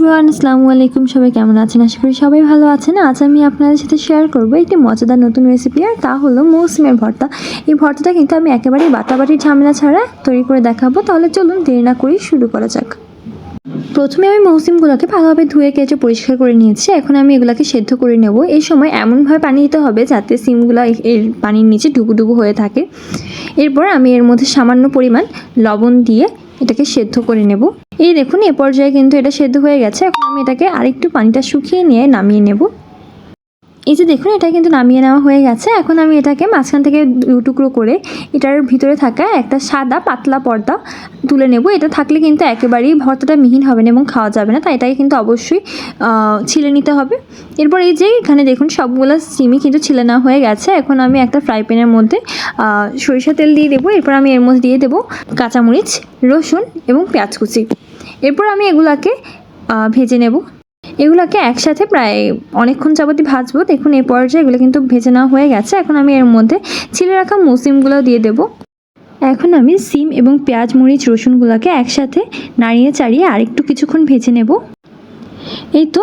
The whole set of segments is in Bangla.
এভরিওয়ান আসসালামু আলাইকুম। সবাই কেমন আছেন? আশা করি সবাই ভালো আছেন। আজ আমি আপনাদের সাথে শেয়ার করব একটি মজাদার নতুন রেসিপি আর তা হলো মৌসুমের ভর্তা। এই ভর্তাটা কিন্তু আমি একেবারেই বাটাবাটির ঝামেলা ছাড়া তৈরি করে দেখাবো। তাহলে চলুন দেরি না করেই শুরু করা যাক। প্রথমে আমি মৌসুমগুলোকে ভালোভাবে ধুয়ে কেটে পরিষ্কার করে নিয়েছি। এখন আমি এগুলোকে সেদ্ধ করে নেব। এই সময় এমনভাবে পানি দিতে হবে যাতে সিমগুলো এর পানির নিচে ডুবু ডুবু হয়ে থাকে। এরপর আমি এর মধ্যে সামান্য পরিমাণ লবণ দিয়ে এটাকে সেদ্ধ করে নেব। এই দেখুন, এ পর্যায়ে কিন্তু এটা সেদ্ধ হয়ে গেছে। এখন আমি এটাকে আরেকটু পানিটা শুকিয়ে নিয়ে নামিয়ে নেব। এই যে দেখুন, এটা কিন্তু নামিয়ে নেওয়া হয়ে গেছে। এখন আমি এটাকে মাঝখান থেকে টুকরো করে এটার ভিতরে থাকা একটা সাদা পাতলা পর্দা তুলে নেব। এটা থাকলে কিন্তু একেবারেই ভর্তাটা মিহিন হবে না এবং খাওয়া যাবে না। তাই এটাকে কিন্তু অবশ্যই ছিলে নিতে হবে। এরপর এই যে এখানে দেখুন, সবগুলো সিমই কিন্তু ছিলে নেওয়া হয়ে গেছে। এখন আমি একটা ফ্রাই প্যানের মধ্যে সরিষা তেল দিয়ে দেবো। এরপর আমি এর মধ্যে দিয়ে দেবো কাঁচামরিচ, রসুন এবং পেঁয়াজ কুচি। এরপর আমি এগুলাকে ভেজে নেব। এগুলোকে একসাথে প্রায় অনেকক্ষণ যাবতই ভাজবো। দেখুন, এই পর্যায়ে এগুলো কিন্তু ভেজে নেওয়া হয়ে গেছে। এখন আমি এর মধ্যে ছিলে রাখা মুসিমগুলো দিয়ে দেব। এখন আমি সিম এবং পেঁয়াজ, মরিচ, রসুনগুলোকে একসাথে নাড়িয়ে চাড়িয়ে আরেকটু কিছুক্ষণ ভেজে নেব। এই তো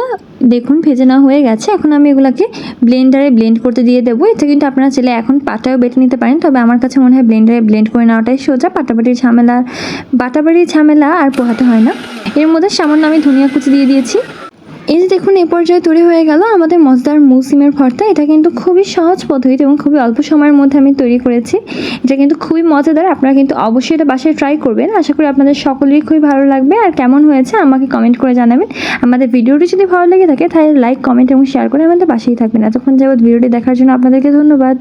দেখুন, ভেজে নেওয়া হয়ে গেছে। এখন আমি এগুলোকে ব্লেন্ডারে ব্লেন্ড করতে দিয়ে দেবো। এতে কিন্তু আপনারা চাইলে এখন পাটাও বেটে নিতে পারেন। তবে আমার কাছে মনে হয় ব্লেন্ডারে ব্লেন্ড করে নেওয়াটাই সোজা। পাটাবাটির ঝামেলা, বাটাবাটির ঝামেলা আর পোহাতে হয় না। এর মধ্যে সামান্য আমি ধনিয়া কুচি দিয়ে দিয়েছি। এই যে দেখুন, এ পর্যায়ে তৈরি হয়ে গেল আমাদের মজদার মৌসিমের ভর্তা। এটা কিন্তু খুবই সহজ পদ্ধতিতে এবং খুবই অল্প সময়ের মধ্যে আমি তৈরি করেছি। এটা কিন্তু খুবই মজাদার, আপনারা কিন্তু অবশ্যই এটা বাসায় ট্রাই করবেন। আশা করি আপনাদের সকলেরই খুবই ভালো লাগবে। আর কেমন হয়েছে আমাকে কমেন্ট করে জানাবেন। আমাদের ভিডিওটি যদি ভালো লেগে থাকে, তাহলে লাইক কমেন্ট এবং শেয়ার করে আমাদের পাশেই থাকবেন। এতক্ষণ যাবত ভিডিওটি দেখার জন্য আপনাদেরকে ধন্যবাদ।